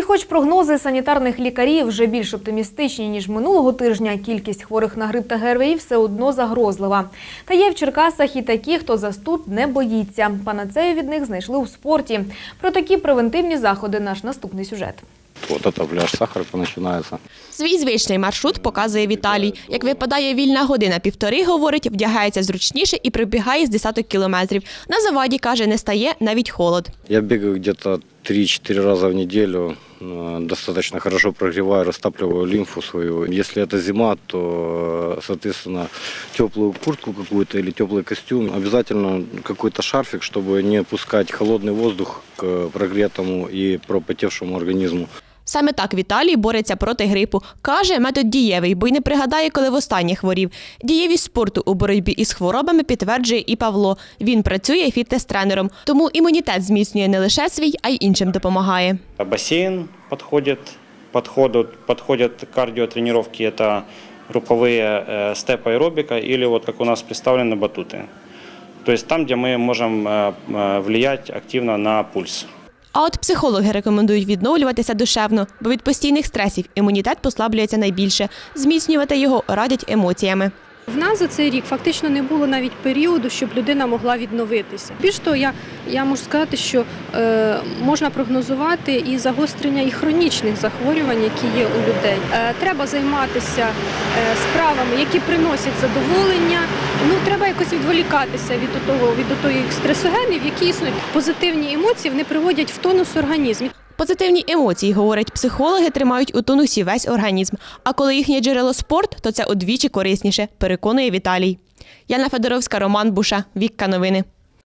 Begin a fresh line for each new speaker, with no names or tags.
І хоч прогнози санітарних лікарів вже більш оптимістичні, ніж минулого тижня, кількість хворих на грип та ГРВІ все одно загрозлива. Та є в Черкасах і такі, хто застуд не боїться. Панацею від них знайшли у спорті. Про такі превентивні заходи наш наступний сюжет.
Пляж Сахарка начинается.
Свій звичний маршрут показує Віталій. Як випадає вільна година півтори, говорить, вдягається зручніше і прибігає з десяток кілометрів. На заваді, каже, не стає навіть холод.
Я бегаю где-то 3-4 раза в неделю. э, Достаточно хорошо прогреваю, растапливаю лимфу свою. Если это зима, то, э, соответственно, теплую куртку какую-то или теплый костюм. Обязательно какой-то шарфик, чтобы не пускать холодный воздух к прогретому и пропотевшему организму.
Саме так Віталій бореться проти грипу. Каже, метод дієвий, бо й не пригадає, коли востаннє хворів. Дієвість спорту у боротьбі із хворобами підтверджує і Павло. Він працює фітнес-тренером, тому імунітет зміцнює не лише свій, а й іншим допомагає.
Бассейн подходит, подходят, подходят кардиотренировки, это групповые э, степ аэробика или вот как у нас представлены батуты. То есть там, где мы можем э, э, влиять активно на пульс.
А от психологи рекомендують відновлюватися душевно, бо від постійних стресів імунітет послаблюється найбільше. Зміцнювати його радять емоціями.
В нас за цей рік фактично не було навіть періоду, щоб людина могла відновитися. Більш того, я, я можу сказати, що е, можна прогнозувати і загострення і хронічних захворювань, які є у людей. Е, треба займатися е, справами, які приносять задоволення. Ну треба якось відволікатися від того, від тих стресогенів, які існують. Позитивні емоції вони приводять в тонус організм.
Позитивні емоції, говорять психологи, тримають у тонусі весь організм. А коли їхнє джерело спорт, то це удвічі корисніше, переконує Віталій. Яна Федоровська, Роман Буша, Вікка Новини.